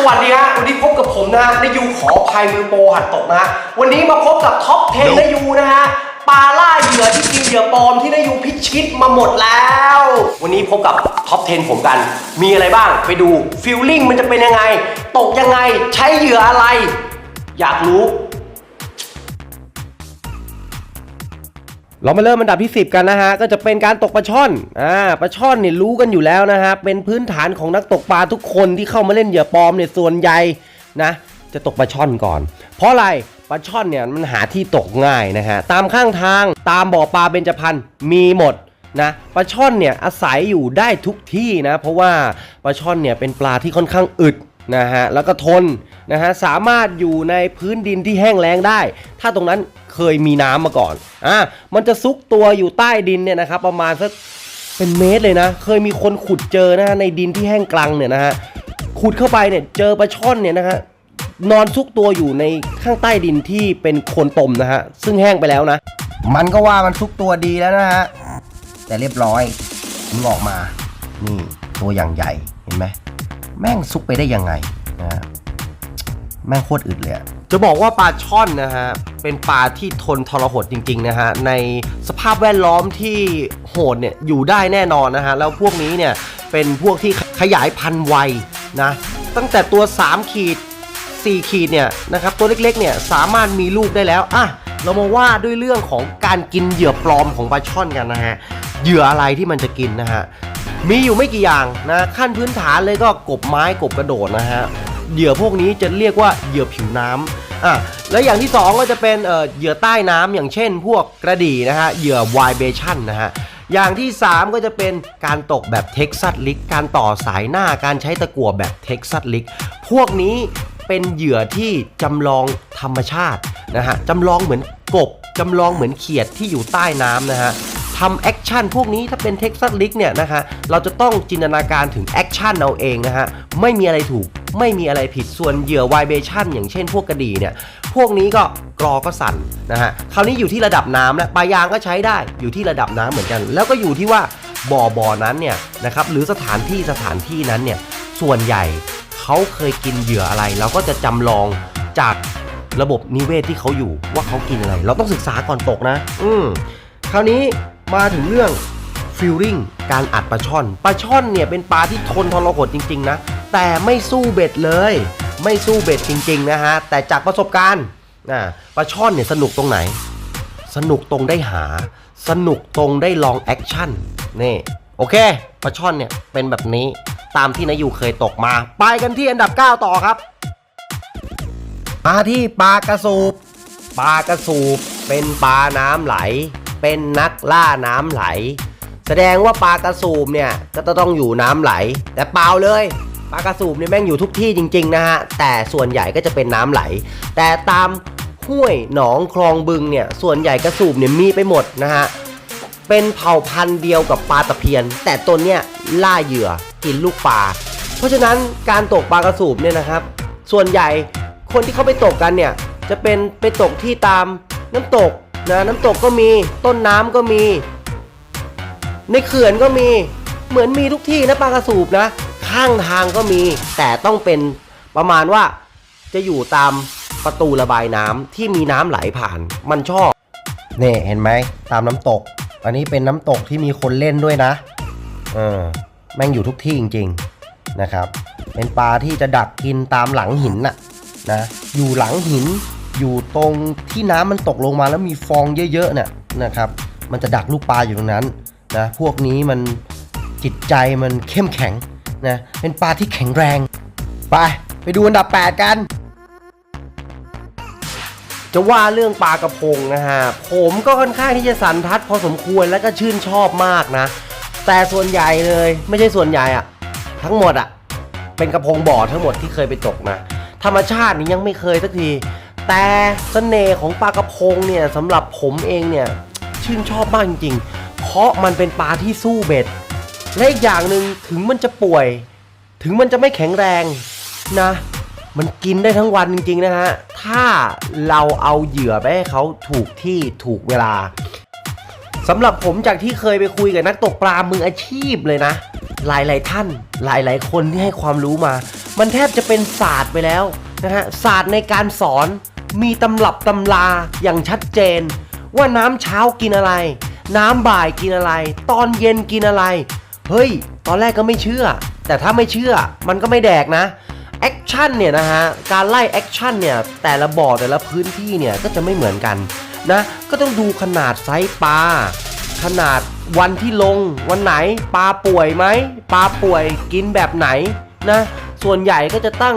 สวัสดีฮะวันนี้พบกับผมนะฮะนายยูขอภัยมือโปรหัดตกนะฮะวันนี้มาพบกับท็อป 10นายยูนะฮะปลาล่าเหยื่อที่กินเหยื่อปลอมที่นายยูพิชิตมาหมดแล้ว วันนี้พบกับท็อป 10 ผมกัน มีอะไรบ้างไปดูฟิลลิ่งมันจะเป็นยังไง ตกยังไงใช้เหยื่ออะไร อยากรู้ เรามาเริ่มอันดับที่ 10 กันนะฮะ ก็จะเป็นการตกปลาช่อน อ่า ปลาช่อนเนี่ยรู้กันอยู่แล้วนะฮะ เป็นพื้นฐานของนักตกปลาทุกคนที่เข้ามาเล่นเหยื่อปลอมเนี่ยส่วนใหญ่นะ จะตกปลาช่อนก่อน เพราะอะไร ปลาช่อนเนี่ยมันหาที่ตกง่ายนะฮะ ตามข้างทาง ตามบ่อปลาเบญจพรรณมีหมดนะปลาช่อนเนี่ยอาศัยอยู่ได้ทุกที่นะ เพราะว่าปลาช่อนเนี่ยเป็นปลาที่ค่อนข้างอึด นะฮะแล้วก็ทนนะฮะสามารถอยู่ในพื้นดินที่แห้งแล้งได้ ถ้าตรงนั้นเคยมีน้ำมาก่อนอะมันจะซุกตัวอยู่ใต้ดินเนี่ยนะครับประมาณสักเป็นเมตรเลยนะ เคยมีคนขุดเจอนะฮะในดินที่แห้งกลังเนี่ยนะฮะขุดเข้าไปเนี่ยเจอปลาช่อนเนี่ยนะฮะนอนซุกตัวอยู่ในข้างใต้ดินที่เป็นโคลนตมนะฮะซึ่งแห้งไปแล้วนะ มันก็ว่ามันซุกตัวดีแล้วนะฮะแต่เรียบร้อยมันออกมานี่ตัวอย่างใหญ่เห็นไหม แม่งซุกไปได้ยังไงนะแม่งโคตรอึดเลยอะจะบอกว่าปลาช่อนนะฮะ เป็นปลาที่ทนทรหดจริง ๆ นะฮะ ในสภาพแวดล้อมที่โหดเนี่ยอยู่ได้แน่นอนนะฮะ แล้วพวกนี้เนี่ยเป็นพวกที่ขยายพันธุ์ไวนะ ตั้งแต่ตัว 3 ขีด 4 ขีดเนี่ยนะครับ ตัวเล็กๆเนี่ยสามารถมีลูกได้แล้วอะเรามาว่าด้วยเรื่องของการกินเหยื่อปลอมของปลาช่อนกันนะฮะ เหยื่ออะไรที่มันจะกินนะฮะ มีอยู่ไม่กี่อย่างนะขั้นพื้นฐานเลยก็กบไม้กบกระโดดนะฮะเหยื่อพวกนี้จะเรียกว่าเหยื่อผิวน้ำอะแล้วอย่างที่สองก็จะเป็นเออเหยื่อใต้น้ำอย่างเช่น พวกกระดี่นะฮะเหยื่อวายเบชั่นนะฮะอย่างที่ 3 ก็จะเป็นการตกแบบเท็กซัสลิกการต่อสายหน้าการใช้ตะกั่วแบบเท็กซัสลิกพวกนี้เป็นเหยื่อที่จำลองธรรมชาตินะฮะจำลองเหมือนกบจำลองเหมือนเขียดที่อยู่ใต้น้ำนะฮะ ทำแอคชั่นพวกนี้ถ้าเป็นเท็กซัสลิกเนี่ยนะคะเราจะต้องจินตนาการถึงแอคชั่นเอาเองนะฮะไม่มีอะไรถูกไม่มีอะไรผิดส่วนเหยื่อไวเบชั่นอย่างเช่นพวกกระดีเนี่ย พวกนี้ก็กรอก็สั่นนะฮะคราวนี้อยู่ที่ระดับน้ำแล้วปลายางก็ใช้ได้อยู่ที่ระดับน้ำเหมือนกัน แล้วก็อยู่ที่ว่าบ่อบ่อนั้นเนี่ยนะครับหรือสถานที่สถานที่นั้นเนี่ยส่วนใหญ่เขาเคยกินเหยื่ออะไร เราก็จะจำลองจากระบบนิเวศที่เขาอยู่ว่าเขากินอะไร เราต้องศึกษาก่อนตกนะ อืมคราวนี้ มาถึงเรื่องฟิลลิ่งการอัดปลาช่อนปลาช่อนเนี่ยเป็นปลาที่ทนทรหดจริง ๆ นะ แต่ไม่สู้เบ็ดเลย ไม่สู้เบ็ดจริง ๆ นะฮะ แต่จากประสบการณ์นะปลาช่อนเนี่ยสนุกตรงไหน สนุกตรงได้หา สนุกตรงได้ลองแอคชั่นนี่โอเคปลาช่อนเนี่ยเป็นแบบนี้ตามที่นายูเคยตกมา ไปกันที่อันดับ 9 ต่อครับ มาที่ปลากระสูบปลากระสูบเป็นปลาน้ำไหล เป็นนักล่าน้ำไหล แสดงว่าปลากระสูบเนี่ยก็จะต้องอยู่น้ำไหล แต่เปล่าเลยปลากระสูบเนี่ยแม่งอยู่ทุกที่จริง ๆ นะฮะ แต่ส่วนใหญ่ก็จะเป็นน้ำไหล แต่ตามห้วยหนองคลองบึงเนี่ยส่วนใหญ่กระสูบเนี่ยมีไปหมดนะฮะเป็นเผ่าพันธุ์เดียวกับปลาตะเพียน แต่ตัวเนี้ยล่าเหยื่อกินลูกปลาเพราะฉะนั้นการตกปลากระสูบเนี่ยนะครับ ส่วนใหญ่คนที่เขาไปตกกันเนี่ยจะเป็นไปตกที่ตามน้ำตก นะน้ำตกก็มีต้นน้ำก็มี ในเขื่อนก็มีเหมือนมีทุกที่นะปลากระสูบนะ ข้างทางก็มี แต่ต้องเป็นประมาณว่าจะอยู่ตามประตูระบายน้ำที่มีน้ำไหลผ่านมันชอบนี่เห็นไหมตามน้ำตก อันนี้เป็นน้ำตกที่มีคนเล่นด้วยนะเออแม่งอยู่ทุกที่จริง ๆนะครับ เป็นปลาที่จะดักกินตามหลังหินน่ะนะอยู่หลังหิน อยู่ตรงที่น้ำมันตกลงมาแล้วมีฟองเยอะๆเนี่ยนะครับ มันจะดักลูกปลาอยู่ตรงนั้นนะพวกนี้มันจิตใจมันเข้มแข็งนะเป็นปลาที่แข็งแรง ไป ไปดูอันดับ 8 กัน จะว่าเรื่องปลากระพงนะฮะผมก็ค่อนข้างที่จะสันทัดพอสมควรแล้วก็ชื่นชอบมากนะ แต่ส่วนใหญ่เลยไม่ใช่ส่วนใหญ่อะทั้งหมดอะเป็นกระพงบ่อทั้งหมดที่เคยไปตกนะธรรมชาตินี่ยังไม่เคยสักที แต่เสน่ห์ของปลากระพงเนี่ยสำหรับผมเองเนี่ยชื่นชอบมากจริงๆ เพราะมันเป็นปลาที่สู้เบ็ด และอีกอย่างหนึ่งถึงมันจะป่วย ถึงมันจะไม่แข็งแรงนะ มันกินได้ทั้งวันจริงๆนะฮะ ถ้าเราเอาเหยื่อไปให้เขาถูกที่ถูกเวลาสำหรับผมจากที่เคยไปคุยกับนักตกปลามืออาชีพเลยนะ หลายๆท่าน หลายๆคนที่ให้ความรู้มา มันแทบจะเป็นศาสตร์ไปแล้วนะฮะศาสตร์ในการสอน มีตำรับตำราอย่างชัดเจน ว่าน้ำเช้ากินอะไร น้ำบ่ายกินอะไร ตอนเย็นกินอะไร เฮ้ย ตอนแรกก็ไม่เชื่อ แต่ถ้าไม่เชื่อมันก็ไม่แดกนะแอคชั่นเนี่ยนะฮะ การไล่แอคชั่นเนี่ย แต่ละบ่อแต่ละพื้นที่เนี่ย ก็จะไม่เหมือนกันนะ ก็ต้องดูขนาดไซส์ปลา ขนาดวันที่ลง วันไหนปลาป่วยไหมปลาป่วยกินแบบไหนนะ ส่วนใหญ่ก็จะตั้ง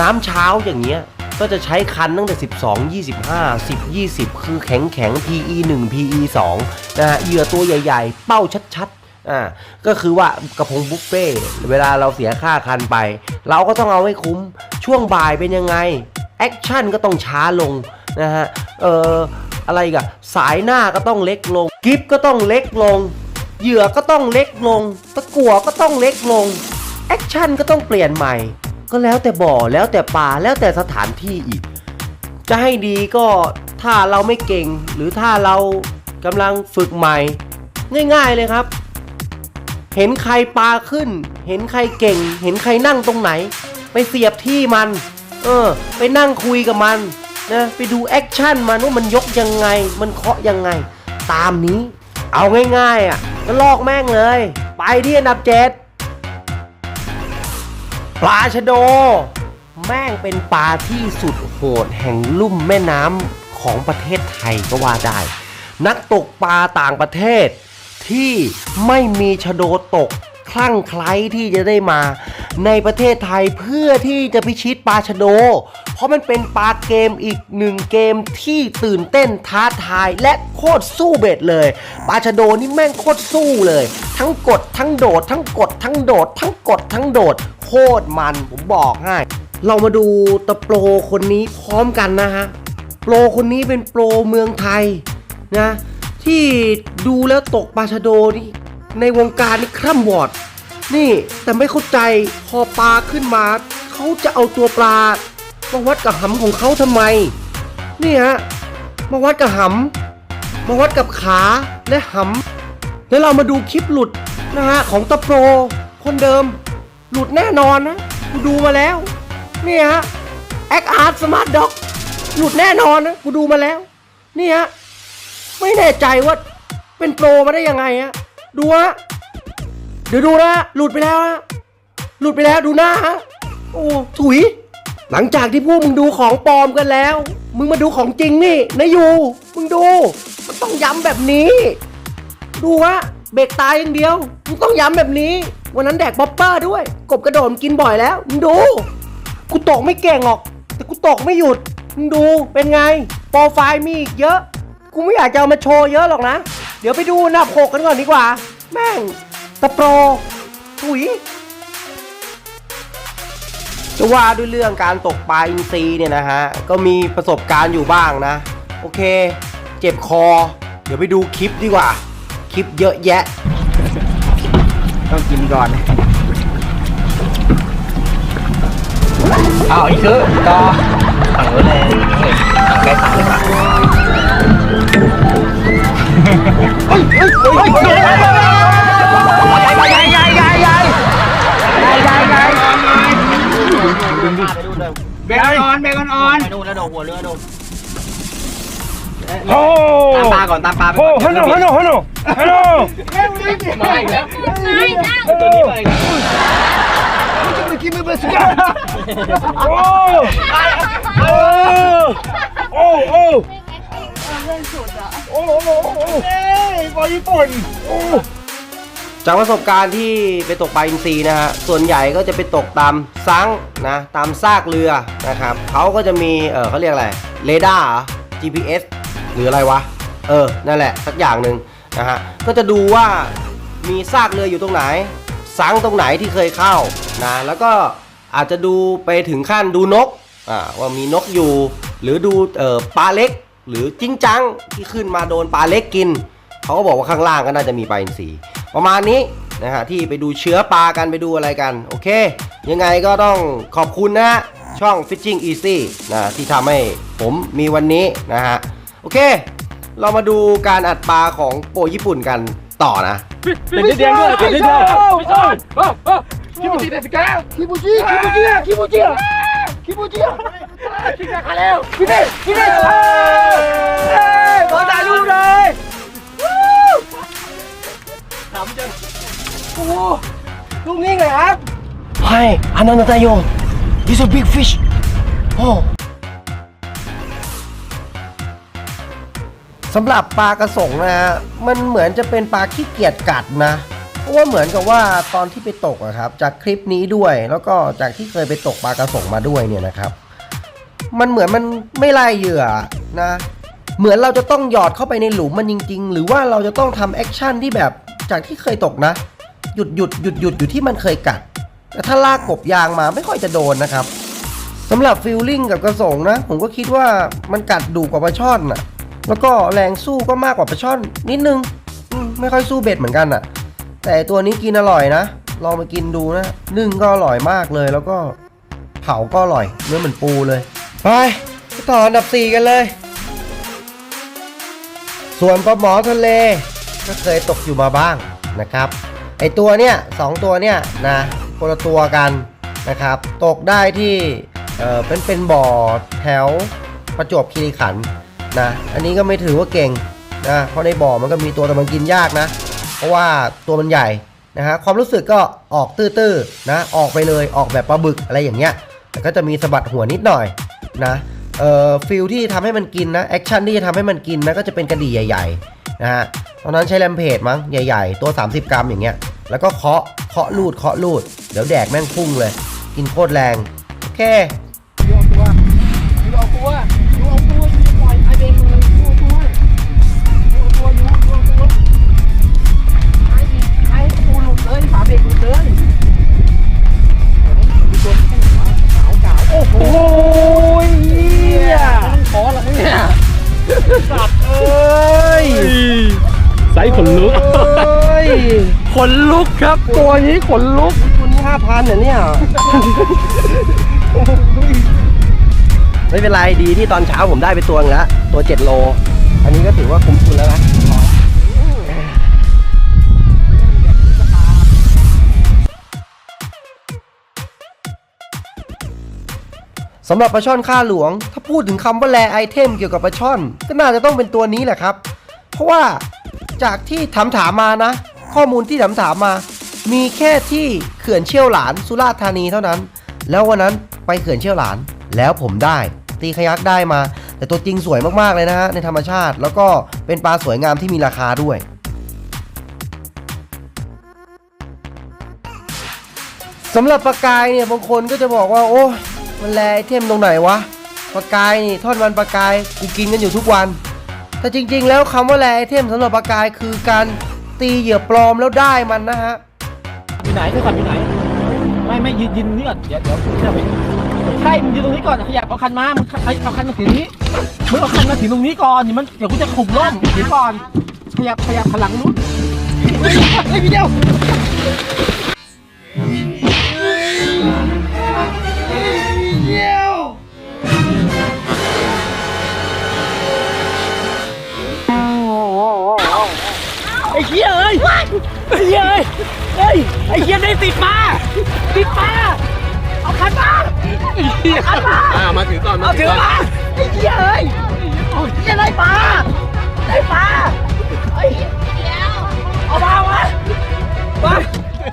น้ำเช้าอย่างเงี้ย ก็จะใช้คันตั้งแต่ 12 25 10 20 คือแข็งแข็ง PE 1 PE 2นะฮะเหยื่อตัวใหญ่ๆ เป้าชัดๆอ่าก็คือว่ากระพงบุฟเฟ่เวลาเราเสียค่าคันไป เราก็ต้องเอาให้คุ้มช่วงบ่ายเป็นยังไง แอคชั่นก็ต้องช้าลงนะฮะเอ่ออะไรกันสายหน้าก็ต้องเล็กลง กิฟก็ต้องเล็กลง เหยื่อก็ต้องเล็กลง ตะกั่วก็ต้องเล็กลง แอคชั่นก็ต้องเปลี่ยนใหม่ ก็แล้วแต่บ่อแล้วแต่ปลาแล้วแต่สถานที่อีก จะให้ดีก็ถ้าเราไม่เก่ง หรือถ้าเรากำลังฝึกใหม่ ง่าย ๆเลยครับ เห็นใครปลาขึ้น เห็นใครเก่ง เห็นใครนั่งตรงไหน ไปเสียบที่มัน เออ ไปนั่งคุยกับมันนะไปดูแอคชั่นมันว่ามันยกยังไง มันเคาะยังไง ตามนี้ เอาง่ายๆอะก็ลอกแม่งเลย ไปที่อันดับเจ็ด ปลาชะโด แม่งเป็นปลาที่สุดโหดแห่งลุ่มแม่น้ำของประเทศไทยก็ว่าได้ นักตกปลาต่างประเทศที่ไม่มีชะโดตก คลั่งไคล้ที่จะได้มา ในประเทศไทยเพื่อที่จะพิชิตปลาชะโด เพราะมันเป็นปลาเกมอีกหนึ่งเกมที่ตื่นเต้นท้าทายและโคตรสู้เบ็ดเลยปลาชะโดนี่แม่งโคตรสู้เลย ทั้งกดทั้งโดด ทั้งกดทั้งโดด ทั้งกดทั้งโดดโคตรมันผมบอกให้เรามาดูตะโปรคนนี้พร้อมกันนะฮะ โปรคนนี้เป็นโปรเมืองไทยนะ ที่ดูแล้วตกปลาชะโดนี่ ในวงการนี่คร่ำวอด นี่แต่ไม่เข้าใจพอปลาขึ้นมา เขาจะเอาตัวปลามาวัดกับหำของเขาทำไม นี่ฮะมาวัดกับหำมาวัดกับขาและหำแล้วเรามาดูคลิปหลุดนะฮะของตะโปรคนเดิม หลุดแน่นอนนะกูดูมาแล้ว นี่ฮะแอคอาร์ตสมาร์ทด็อกหลุดแน่นอนนะกูดูมาแล้ว นี่ฮะไม่แน่ใจว่าเป็นโปรมาได้ยังไงฮะ ดูฮะเดี๋ยวดูนะ หลุดไปแล้วฮะหลุดไปแล้วดูหน้าฮะโอ้ถุย หลังจากที่พวกมึงดูของปลอมกันแล้ว มึงมาดูของจริงนี่นายยูมึงดู มันต้องย้ำแบบนี้ ดูวะเบรกตายอย่างเดียว มึงต้องย้ำแบบนี้ วันนั้นแดกป๊อปเปอร์ด้วย กบกระโดดกินบ่อยแล้ว มึงดู กูตกไม่เก่งหรอก แต่กูตกไม่หยุด มึงดู เป็นไง โปรไฟล์มีอีกเยอะ กูไม่อยากจะเอามาโชว์เยอะหรอกนะ เดี๋ยวไปดูหน้าหกกันก่อนดีกว่า แม่งตะโปรถุยจะว่าด้วยเรื่องการตกปลาอินทรีเนี่ยนะฮะ ก็มีประสบการณ์อยู่บ้างนะ โอเค เจ็บคอ เดี๋ยวไปดูคลิปดีกว่า คลิปเยอะแยะ ต้องกินก่อนอ้าวอีกคือต่อสั่งไว้เลยสั่งใกล้สั่งเลยป่ะ เบรกออนเบรกออนดูแล้วโดดหัวเรือดูโอ้ตามปลาก่อนตามปลาโอ้ฮัลโหลฮัลโหลฮัลโหลฮัลโหลมาอีกแล้วตัวนี้มาอีกแล้วเมื่อกี้ไม่เป็นสุดยอดโอ้โอ้โอ้ โอ้โอ้โอ้โอ้เอ้ยบอลญี่ปุ่นโอ้จากประสบการณ์ที่ไปตกปลาอินทรีนะฮะ ส่วนใหญ่ก็จะไปตกตามซังนะ ตามซากเรือนะครับเขาก็จะมี เออเขาเรียกอะไร เรดาร์ GPS หรืออะไรวะ เออ นั่นแหละ สักอย่างหนึ่งนะฮะ ก็จะดูว่ามีซากเรืออยู่ตรงไหนซังตรงไหนที่เคยเข้านะ แล้วก็อาจจะดูไปถึงขั้นดูนก อ่า ว่ามีนกอยู่ หรือดู เอ่อปลาเล็ก หรือจริงจังที่ขึ้นมาโดนปลาเล็กกิน เขาก็บอกว่าข้างล่างก็น่าจะมีปลาอินทรีประมาณนี้นะฮะที่ไปดูเชื้อปลากันไปดูอะไรกัน โอเค ยังไงก็ต้องขอบคุณนะช่อง Fishing Easy นะที่ทำให้ผมมีวันนี้นะฮะ โอเค เรามาดูการอัดปลาของโปรญี่ปุ่นกันต่อนะเป็นเดียวด้วยเป็นเดียวด้วยคิมูจิเดสก้าคิมูจิคิมูจิคิมูจิคิมูจิ พี่แม่ขาเร็วพี่แม่พี่แม่เฮ้ยขอถ่ายรูปเลยสามจังโอ้ลูกนี่ไงครับ Hi, ano na tayo? This is a big fish. Oh. สำหรับปลากระสงนะฮะมันเหมือนจะเป็นปลาขี้เกียจกัดนะ เพราะว่าเหมือนกับว่าตอนที่ไปตกอะครับ จากคลิปนี้ด้วย แล้วก็จากที่เคยไปตกปลากระสงมาด้วยเนี่ยนะครับ มันเหมือนมันไม่ไล่เหยื่อนะ เหมือนเราจะต้องหยอดเข้าไปในหลุมมันจริง ๆ หรือว่าเราจะต้องทำแอคชั่นที่แบบจากที่เคยตกนะ หยุดหยุดหยุดหยุดอยู่ที่มันเคยกัด แต่ถ้าลากกบยางมาไม่ค่อยจะโดนนะครับสำหรับฟิลลิ่งกับกระสงนะ ผมก็คิดว่ามันกัดดุกว่าปลาช่อนน่ะ แล้วก็แรงสู้ก็มากกว่าปลาช่อนนิดนึงไม่ค่อยสู้เบ็ดเหมือนกันน่ะ แต่ตัวนี้กินอร่อยนะ ลองมากินดูนะนึ่งก็อร่อยมากเลยแล้วก็เผาก็อร่อยเนื้อเหมือนปูเลย ไปต่ออันดับ 4 กันเลย ส่วนปลาหมอทะเล ก็เคยตกอยู่มาบ้างนะครับ ไอตัวเนี้ยสองตัวเนี้ยนะคนละตัวกันนะครับ ตกได้ที่เออเป็นเป็นบ่อแถวประจวบคีรีขันธ์นะ อันนี้ก็ไม่ถือว่าเก่งนะเพราะในบ่อมันก็มีตัวแต่มันกินยากนะ เพราะว่าตัวมันใหญ่นะฮะความรู้สึกก็ออกตื้อๆนะออกไปเลยออกแบบปลาบึกอะไรอย่างเงี้ยแต่ก็จะมีสะบัดหัวนิดหน่อย นะเอ่อฟิลที่ทำให้มันกินนะแอคชั่นที่จะทำให้มันกินนะก็จะเป็นกระดี่ใหญ่ๆนะฮะตอนนั้นใช้แรมเพจมั้งใหญ่ ๆ ตัว 30 กรัมอย่างเงี้ยแล้วก็เคาะเคาะลูดเคาะลูด เดี๋ยวแดกแม่งพุ่งเลย กินโคตรแรงโอเคอยู่เอาตัวอยู่เอาตัวอยู่เอาตัวอยู่ปล่อยไอเบนเลยอยู่เอาตัวอยู่เอาตัวอยู่เอาตัวไอ้ไอ้ปูหลุดเลยฝาเบรกหลุดเลยมีตัวขาวขาวโอ้โห สัตว์เอ้ยไซส์ขนลุกเอ้ยขนลุกครับ ตัวนี้ขนลุกตัวนี้ห้าพันเหรอเนี่ย ไม่เป็นไรดีที่ตอนเช้าผมได้ไปตัวนึงแล้วตัว7โล อันนี้ก็ถือว่าคุ้มทุนแล้วนะ สำหรับปลาช่อนค่าหลวง ถ้าพูดถึงคำว่าแรไอเทมเกี่ยวกับปลาช่อน ก็น่าจะต้องเป็นตัวนี้แหละครับ เพราะว่าจากที่ถามถามมานะ ข้อมูลที่ถามถามมา มีแค่ที่เขื่อนเชี่ยวหลานสุราษฎร์ธานีเท่านั้น แล้ววันนั้นไปเขื่อนเชี่ยวหลาน แล้วผมได้ ตีขยักได้มา แต่ตัวจริงสวยมากๆเลยนะฮะในธรรมชาติ แล้วก็เป็นปลาสวยงามที่มีราคาด้วยสำหรับปลากายเนี่ยบางคนก็จะบอกว่าโอ้ มันแลไอเทมตรงไหนวะปลากายนี่ทอดมันปลากายกูกินกันอยู่ทุกวัน แต่จริงๆ แล้วคำว่าแลไอเทมสำหรับปลากายคือการตีเหยื่อปลอมแล้วได้มันนะฮะอยู่ไหนเธอขับอยู่ไหน ไม่ไม่ยืนยืนนี่ก่อนเดี๋ยวเดี๋ยวเดี๋ยวไปใช่มึงยืนตรงนี้ก่อนขยับเอาคันมามึงเอาเอาคันมาถึงนี้มึงเอาคันมาถึงตรงนี้ก่อนเดี๋ยวมันเดี๋ยวกูจะขุมร่มเดี๋ยวก่อนขยับขยับพลังนู้นเฮ้ยเฮ้ยพี่เดียว เหี้ยเอ้ยไอ้เหี้ยเอ้ยเฮ้ยไอ้เหี้ยได้ติดมาติดมาเอาคันมาเอาคันมาอ่ามาถึงก่อนเอาถือมาไอ้เหี้ยเอ้ยโอ้ยเหี้ยได้ปลาได้ปลาไอ้เหี้ยเอามาวะมา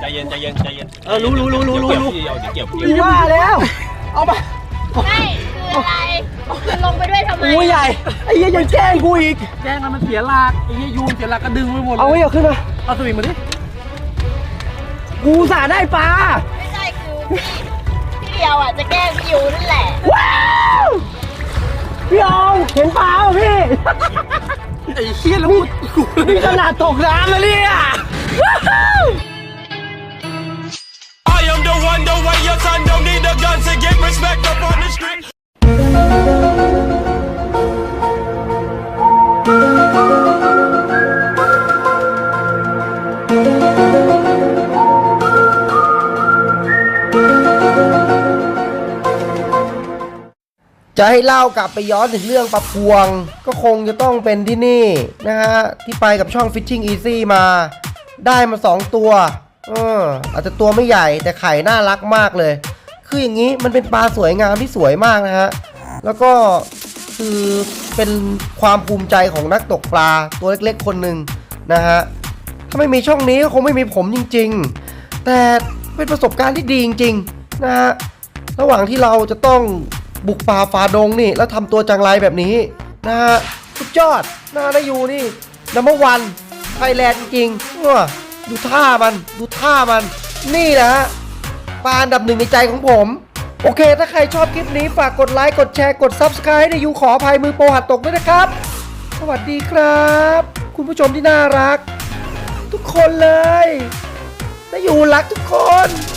ใจเย็นใจเย็นใจเย็นเออรู้รู้รู้รู้รู้รู้เดี๋ยวเกี่ยวกูว่าแล้วเอามา ไม่คื ออะไรคือลงไปด้วยทำไมโอ้ยใหญ่ไอ้เหี้ยยังแกล้งกูอีก แกล้งมันมันเสียหลักไอ้เหี้ยยูนเสียหลักก็ดึงไปหมดเอาไว้เอาขึ้นมาเอาสวิงมาดิกูสาได้ปลาไม่ใช่คือพี่พี่เดียวอะจะแกล้งพี่ยูนั่นแหละ ว้าวพี่อองเห็นปลาป่ะพี่ไอ้เหี้ยแล้วกูนี่ขนาดตกน้ำแล้วเนี่ย I am the one, the way your son don't need a gun to get respect up on the street. จะให้เล่ากลับไปย้อนถึงเรื่องปลาพวง ก็คงจะต้องเป็นที่นี่นะฮะ ที่ไปกับช่อง Fishing Easy มา ได้มา 2 ตัวเอออาจจะตัวไม่ใหญ่แต่ไข่น่ารักมากเลย คืออย่างนี้มันเป็นปลาสวยงามที่สวยมากนะฮะ แล้วก็คือเป็นความภูมิใจของนักตกปลาตัวเล็กๆคนหนึ่งนะฮะ ถ้าไม่มีช่องนี้ก็คงไม่มีผมจริง ๆ แต่เป็นประสบการณ์ที่ดีจริงๆนะฮะ ระหว่างที่เราจะต้อง บุกป่าฝ่าดงนี่ แล้วทำตัวจังไรแบบนี้นะฮะสุดยอดน่าได้อยู่นี่นัมเบอร์วันไทยแลนด์จริงๆว้าดูท่ามันดูท่ามัน นี่แหละฮะปาอันดับหนึ่งในใจของผม โอเค ถ้าใครชอบคลิปนี้ ฝากกดไลค์กดแชร์กด Subscribe ในยูขออภัยมือโปรหัดตกด้วยนะครับ สวัสดีครับ คุณผู้ชมที่น่ารัก ทุกคนเลยและยูรักทุกคน